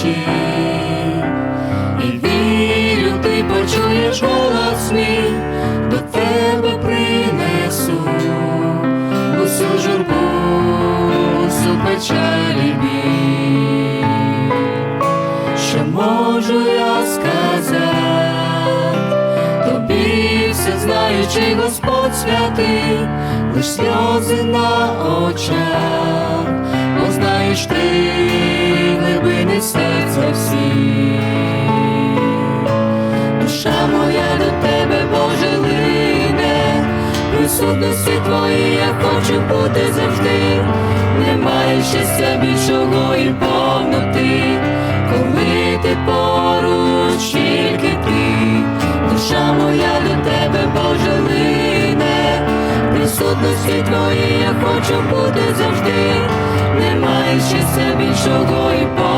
тиші, і вірю, ти почуєш голос мій, до тебе принесу усю журбу, усю печалі біль. Що можу я сказати, тобі все знаючи Господь святий, лиш сльози на очах, серця всі. Душа моя до тебе, Боже, лине, присутності твої я хочу бути завжди, немає щастя більшого і повноти, коли ти поруч, тільки ти, душа моя до тебе, Боже, лине, присутності твої я хочу бути завжди, немає щастя більшого і повноти,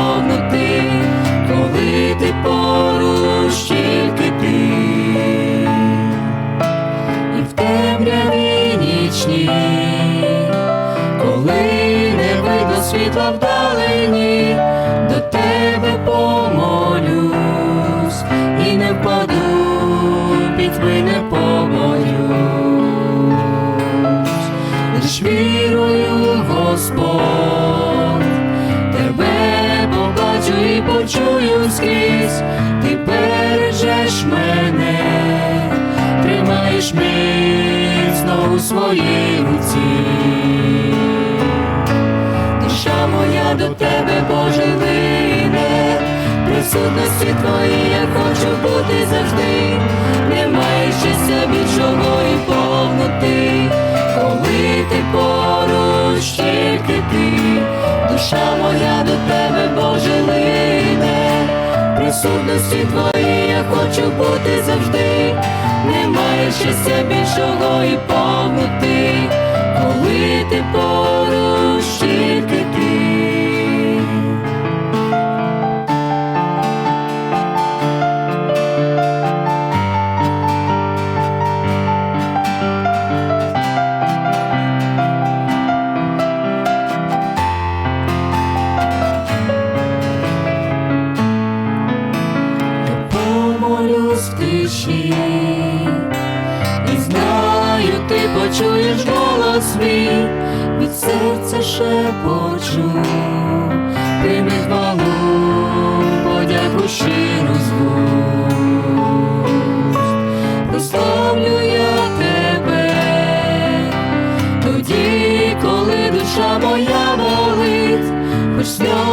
вдалині, до тебе помолюсь. І не впаду, пітьми не побоюсь, лиш вірую, Господь, тебе побачу і почую скрізь, ти бережеш мене тримаєш міцно у своїй руці. До тебе, Боже, лине, присутності твої я хочу бути завжди, немає щастя більшого і повноти, коли ти поруч, тільки ти, душа моя до тебе, Боже, лине, присутності твої я хочу бути завжди, немає щастя більшого і повноти, коли ти поруч, тиші, і знаю, ти почуєш голос мій, від серця шепочу, прийми хвалу, подяку щиру з вуст. Прославлю я тебе, тоді, коли душа моя болить, хоч сльози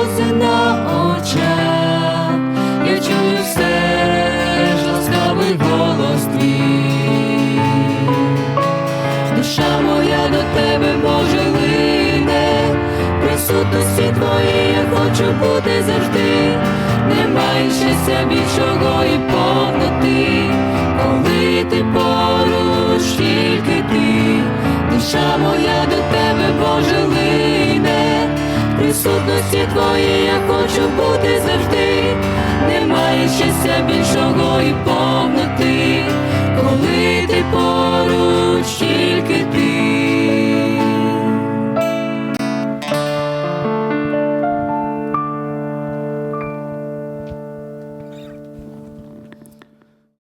бути завжди, немає щастя більшого і повноти, коли ти поруч, тільки ти, душа моя до тебе, Боже, лине, присутності твої я хочу бути завжди, немає щастя більшого і